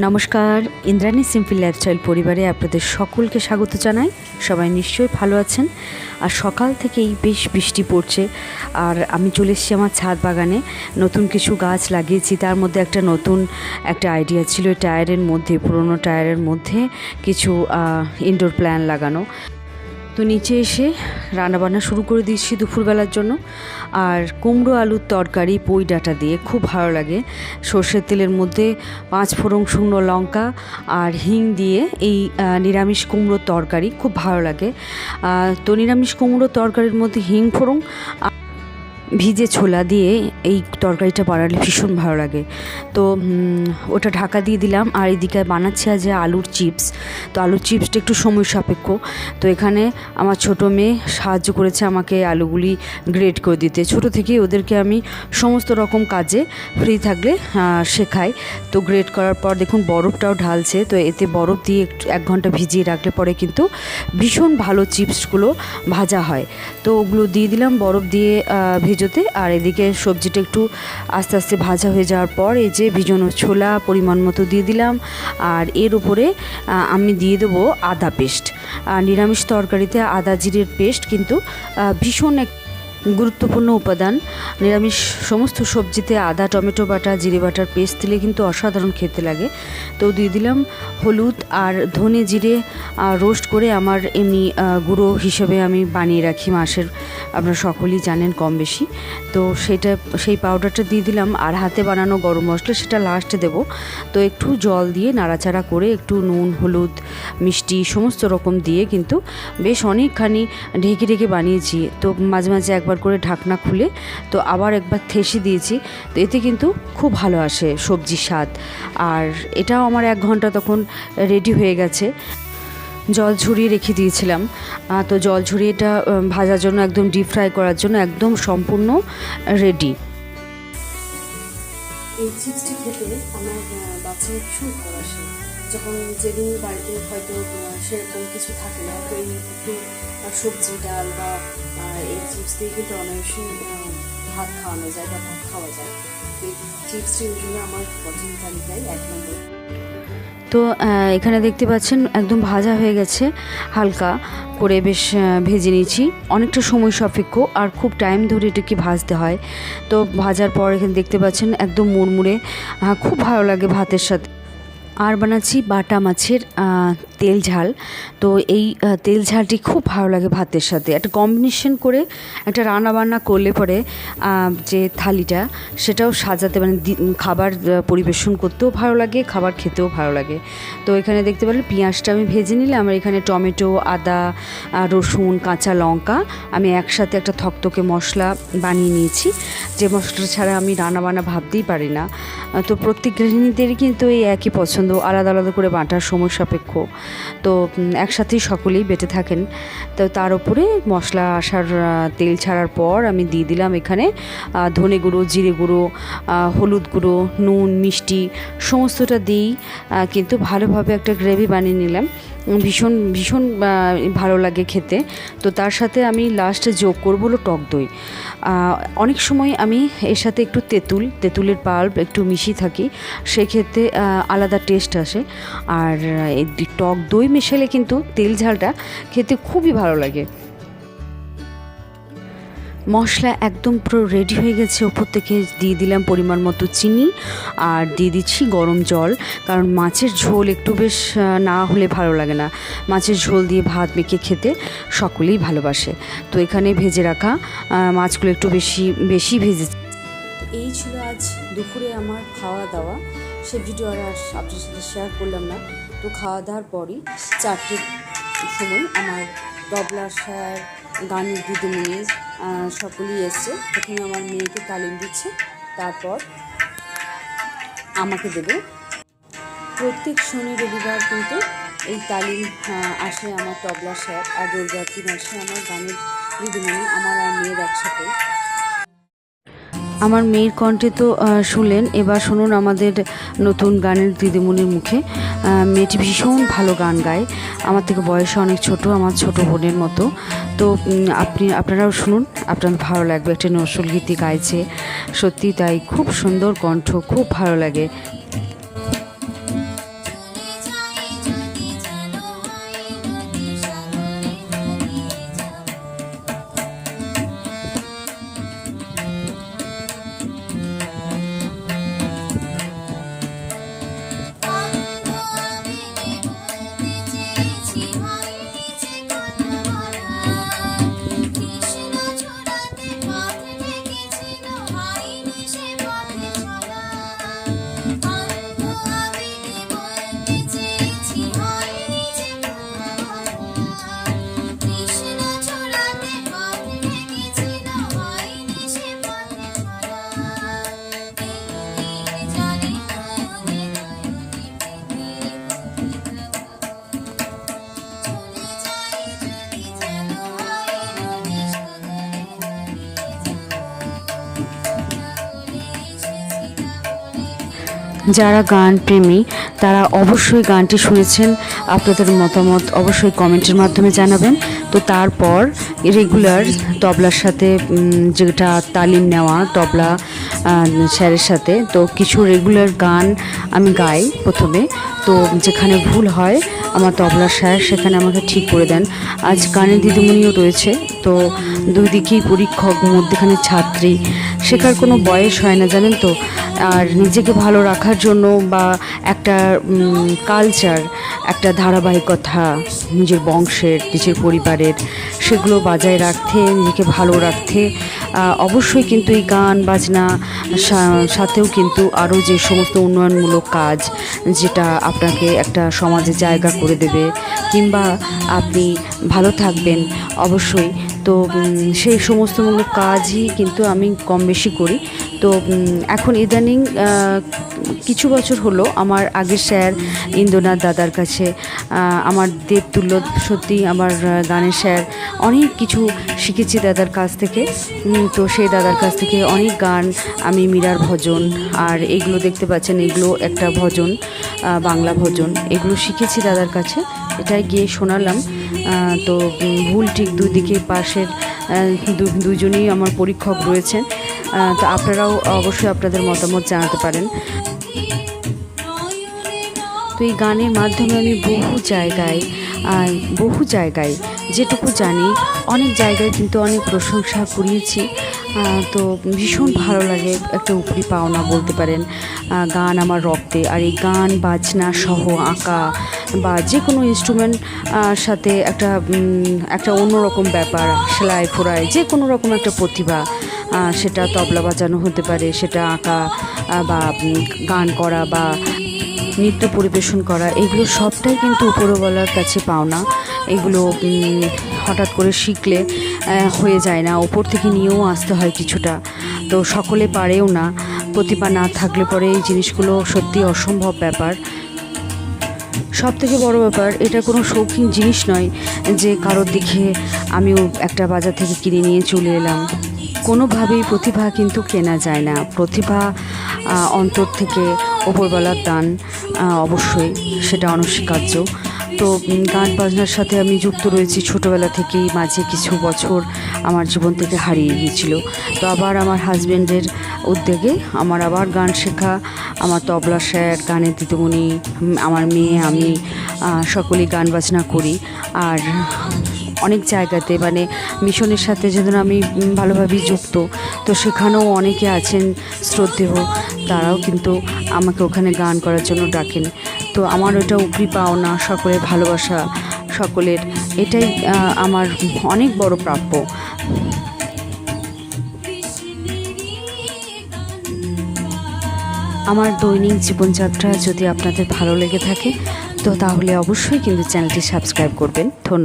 নমস্কার, Indrani simple lifestyle পরিবারে আপনাদের সকলকে স্বাগত জানাই। সবাই নিশ্চয়ই ভালো আছেন। আর সকাল থেকেই বেশ বৃষ্টি পড়ছে। আর আমি চলে এসেছি আমার ছাদ বাগানে। নতুন কিছু গাছ লাগিয়েছি। তার মধ্যে একটা নতুন একটা আইডিয়া ছিল টায়ারের মধ্যে, পুরনো টায়ারের মধ্যে কিছু ইনডোর প্ল্যান লাগানো। তো নিচে এসে রান্নাবান্না শুরু করে দিচ্ছি দুপুরবেলার জন্য। আর কুমড়ো আলুর তরকারি, পই ডাটা দিয়ে খুব ভালো লাগে। সর্ষের তেলের মধ্যে পাঁচ ফোড়ন শুকনো লঙ্কা আর হিং দিয়ে এই নিরামিষ কুমড়োর তরকারি খুব ভালো লাগে। তো নিরামিষ কুমড়োর তরকারির মধ্যে হিং ফোড়ন ভিজে ছোলা দিয়ে এই তরকারিটা বানালে ভীষণ ভালো লাগে। তো ওটা ঢাকা দিয়ে দিলাম। আর এদিকে বানাচ্ছি আজ আলুর চিপস। তো আলুর চিপসটা একটু সময় সাপেক্ষ। তো এখানে আমার ছোটো মেয়ে সাহায্য করেছে আমাকে আলুগুলি গ্রেড করে দিতে। ছোট থেকেই ওদেরকে আমি সমস্ত রকম কাজে ফ্রি থাকলে শেখাই। তো গ্রেড করার পর দেখুন বরফটাও ঢালছে। তো এতে বরফ দিয়ে একটু এক ঘণ্টা ভিজিয়ে রাখলে পরে কিন্তু ভীষণ ভালো চিপসগুলো ভাজা হয়। তো ওগুলো দিয়ে দিলাম। বরফ দিয়ে আহ, ভেজোতে আর এদিকে সবজিটা একটু আস্তে আস্তে ভাজা হয়ে যাওয়ার পর এই যে ভিজানো ছোলা পরিমাণ মতো দিয়ে দিলাম। আর এর উপরে আমি দিয়ে দেবো আদা পেস্ট। নিরামিষ তরকারিতে আদা জিরের পেস্ট কিন্তু ভীষণ এক গুরুত্বপূর্ণ উপাদান। নিরামিষ সমস্ত সবজিতে আদা, টমেটো বাটা, জিরে বাটার পেস্ট দিলে কিন্তু অসাধারণ খেতে লাগে। তো দিয়ে দিলাম হলুদ আর ধনে জিরে রোস্ট করে আমার এমনি গুঁড়ো হিসেবে আমি বানিয়ে রাখি মাসের। আপনারা সকলেই জানেন কম বেশি। তো সেটা, সেই পাউডারটা দিয়ে দিলাম আর হাতে বানানো গরম মশলা সেটা লাস্টে দেব। তো একটু জল দিয়ে নাড়াচাড়া করে একটু নুন, হলুদ, মিষ্টি সমস্ত রকম দিয়ে কিন্তু বেশ অনেকখানি ঢেকে ঢেকে বানিয়েছি। তো মাঝে মাঝে একবার করে ঢাকনা খুলে তো আবার একবার থেসে দিয়েছি। তো এতে কিন্তু খুব ভালো আসে সবজি স্বাদ। আর এটাও আমার এক ঘণ্টা তখন রেডি হয়ে গেছে। জল ঝরিয়ে রেখে দিয়েছিলাম। তো জল ঝরিয়ে এটা ভাজার জন্য একদম ডিপ ফ্রাই করার জন্য একদম সম্পূর্ণ রেডি এই চিপসটি খেতে আমার বাচ্চারা ভীষণ ভালোবাসে যখন যেদিন বাড়িতে হয়তো সেরকম কিছু থাকে না, তো এই একটু সবজি, ডাল বা এই চিপস দিয়ে কিন্তু অনায়াসে ভাত খাওয়ানো যায় বা ভাত খাওয়া যায়। এই চিপসটি ওই জন্য আমার পছন্দ তালিকায় এক নম্বর। তো এখানে দেখতে পাচ্ছেন একদম ভাজা হয়ে গেছে, হালকা করে বেশ ভেজে নিয়েছি। অনেকটা সময় সাপেক্ষ আর খুব টাইম ধরে এটাকে ভাজতে হয়। তো ভাজার পর এখানে দেখতে পাচ্ছেন একদম মুড়মুড়ে খুব ভালো লাগে ভাতের সাথে। আর বানাচ্ছি বাটা মাছের তেল ঝাল। তো এই তেল ঝালটি খুব ভালো লাগে ভাতের সাথে। একটা কম্বিনেশন করে একটা রান্না বান্না করলে পরে যে থালিটা, সেটাও সাজাতে মানে খাবার পরিবেশন করতেও ভালো লাগে, খাবার খেতেও ভালো লাগে। তো এখানে দেখতে পেলে পেঁয়াজটা আমি ভেজে নিলে আমার এখানে টমেটো, আদা রসুন, কাঁচা লঙ্কা, আমি একসাথে একটা থকথকে মশলা বানিয়ে নিয়েছি। যে মশলাটা ছাড়া আমি রান্না বান্না ভাবতেই পারি না। তো প্রত্যেক গৃহিণীদেরই কিন্তু এই একই পছন্দ আলাদা আলাদা করে বাটার সময় সাপেক্ষ। তো একসাথেই সকলেই বেটে থাকেন। তো তার উপরে মশলা আসার তেল ছাড়ার পর আমি দিয়ে দিলাম এখানে ধনে গুঁড়ো, জিরে গুঁড়ো হলুদ গুঁড়ো, নুন, মিষ্টি, সমস্তটা দিই কিন্তু ভালোভাবে একটা গ্রেভি বানিয়ে নিলাম। ভীষণ ভীষণ ভালো লাগে খেতে। তো তার সাথে আমি লাস্টে যোগ করব হলো টক দই। অনেক সময় আমি এর সাথে একটু তেঁতুল, তেঁতুলের পাল্প একটু মিশিয়ে থাকি। সেক্ষেত্রে আলাদা টেস্ট আসে। আর টক দই মেশালে কিন্তু তেল ঝালটা খেতে খুবই ভালো লাগে। মশলা একদম পুরো রেডি হয়ে গেছে। ওপর থেকে দিয়ে দিলাম পরিমাণ মতো চিনি আর দিয়ে দিচ্ছি গরম জল। কারণ মাছের ঝোল একটু বেশ না হলে ভালো লাগে না। মাছের ঝোল দিয়ে ভাত মেখে খেতে সকলেই ভালোবাসে। তো এখানে ভেজে রাখা মাছগুলো একটু বেশি বেশি ভেজে এই ছিল আজ দুপুরে আমার খাওয়া দাওয়া। সে ভিডিও আর আপনার সাথে শেয়ার করলাম না। তো খাওয়া দাওয়ার পরই চারটের সময় আমার তবলা স্যার, গানের দিদিমণি সকলেই এসছে। প্রথমে আমার মেয়েকে তালিম দিচ্ছে, তারপর আমাকে দেবে। প্রত্যেক শনি, রবিবার কিন্তু এই তালিম আসে আমার তবলা স্যার আর দুর্গা দুর্গাতিন আসে আমার গানের দিদিমণি, আমার আর মেয়ের একসাথে। আমার মেয়ের কণ্ঠে তো শুনলেন। এবার শুনুন আমাদের নতুন গানের দিদিমণির মুখে। মেয়েটি ভীষণ ভালো গান গায়। আমার থেকে বয়সে অনেক ছোট, আমার ছোট বোনের মতো। তো আপনি, আপনারাও শুনুন। আপনার ভালো লাগবে। একটা নজরুল গীতি গাইছে। সত্যি তাই, খুব সুন্দর কণ্ঠ, খুব ভালো লাগে। যারা গান প্রেমী, তারা অবশ্যই গানটি শুনেছেন। আপনাদের মতামত অবশ্যই কমেন্টের মাধ্যমে জানাবেন। তো তারপর রেগুলার তবলার সাথে যেটা তালিম নেওয়া, তবলা স্যারের সাথে, তো কিছু রেগুলার গান আমি গাই প্রথমে। তো যেখানে ভুল হয় আমার তবলা স্যার সেখানে আমাকে ঠিক করে দেন। আজ গানের দিদিমণিও রয়েছে, তো দুই দিকেই পরীক্ষক, মধ্যেখানে ছাত্রী। শেখার কোনো বয়স হয় না, জানেন তো? আর নিজেকে ভালো রাখার জন্য বা একটা কালচার একটা ধারাবাহিকতা, নিজের বংশের, নিজের পরিবারের সেগুলো বজায় রাখতে, নিজেকে ভালো রাখতে। অবশ্যই কিন্তু এই গান, বাজনা সাথেও কিন্তু আরও যে সমস্ত উন্নয়নমূলক কাজ যেটা আপনাকে একটা সমাজে জায়গা করে দেবে কিংবা আপনি ভালো থাকবেন, অবশ্যই। তো সেই সমস্তমূলক কাজই কিন্তু আমি কম বেশি করি। তো এখন ইদানিং কিছু বছর হলো আমার আগের স্যার ইন্দ্রনাথ দাদার কাছে আমার দেবতুল্য সত্যি আমার গানের স্যার অনেক কিছু শিখেছি দাদার কাছ থেকে। তো সেই দাদার কাছ থেকে অনেক গান আমি মীরার ভজন আর এগুলো দেখতে পাচ্ছেন, এগুলো একটা ভজন বাংলা ভজন, এগুলো শিখেছি দাদার কাছে। এটাই গিয়ে শোনালাম। তো ভুল ঠিক দুই দিকে পাশের দুজনেই আমার পরীক্ষক রয়েছেন। তো আপনারাও অবশ্যই আপনাদের মতামত জানাতে পারেন। তো এই গানের মাধ্যমে আমি বহু জায়গায় বহু জায়গায় যেটুকু জানি, অনেক জায়গায় কিন্তু অনেক প্রশংসা কুড়িয়েছি। তো ভীষণ ভালো লাগে একটা উপরি পাওনা বলতে পারেন গান আমার রক্তে। আর এই গান, বাজনা সহ আঁকা বা যে কোনো ইনস্ট্রুমেন্ট সাথে একটা একটা অন্যরকম ব্যাপার সেলাই ফোড়াই যে কোনো রকম একটা প্রতিভা সেটা তবলা বাজানো হতে পারে, সেটা আঁকা বা গান করা বা নৃত্য পরিবেশন করা, এগুলো সবটাই কিন্তু উপরওয়ালার কাছে পাওনা। এগুলো হঠাৎ করে শিখলে হয়ে যায় না, ওপর থেকে নিয়েও আসতে হয় কিছুটা। তো সকলে পারেও না, প্রতিভা না থাকলে পরে এই জিনিসগুলো সত্যি অসম্ভব ব্যাপার। সব থেকে বড় ব্যাপার, এটা কোনো শৌখিন জিনিস নয় যে কারোর দিকে আমিও একটা বাজার থেকে কিনে নিয়ে চলে এলাম। কোনোভাবেই প্রতিভা কিন্তু কেনা যায় না। প্রতিভা অন্তর থেকে ওপরবেলার দান অবশ্যই সেটা অনস্বীকার্য। তো গান বাজনার সাথে আমি যুক্ত রয়েছি ছোটোবেলা থেকেই, মাঝে কিছু বছর আমার জীবন থেকে হারিয়ে গিয়েছিল। তো আবার আমার হাজব্যান্ডের উদ্যোগে আমার আবার গান শেখা, আমার তবলা স্যার, গানের দিদিমণি আমার মেয়ে, আমি সকলেই গান বাজনা করি। আর অনেক জায়গাতে মানে মিশনের সাথে যেন আমি ভালোভাবেই যুক্ত, তো সেখানেও অনেকে আছেন শ্রদ্ধেয়, তারাও কিন্তু আমাকে ওখানে গান করার জন্য ডাকেন। তো আমার ওটা উপরি পাওনা, সকলের ভালোবাসা, সকলের, এটাই আমার অনেক বড় প্রাপ্য। আমার দৈনিক জীবনযাত্রা যদি আপনাদের ভালো লেগে থাকে, তো তাহলে অবশ্যই কিন্তু চ্যানেলটি সাবস্ক্রাইব করবেন। ধন্যবাদ।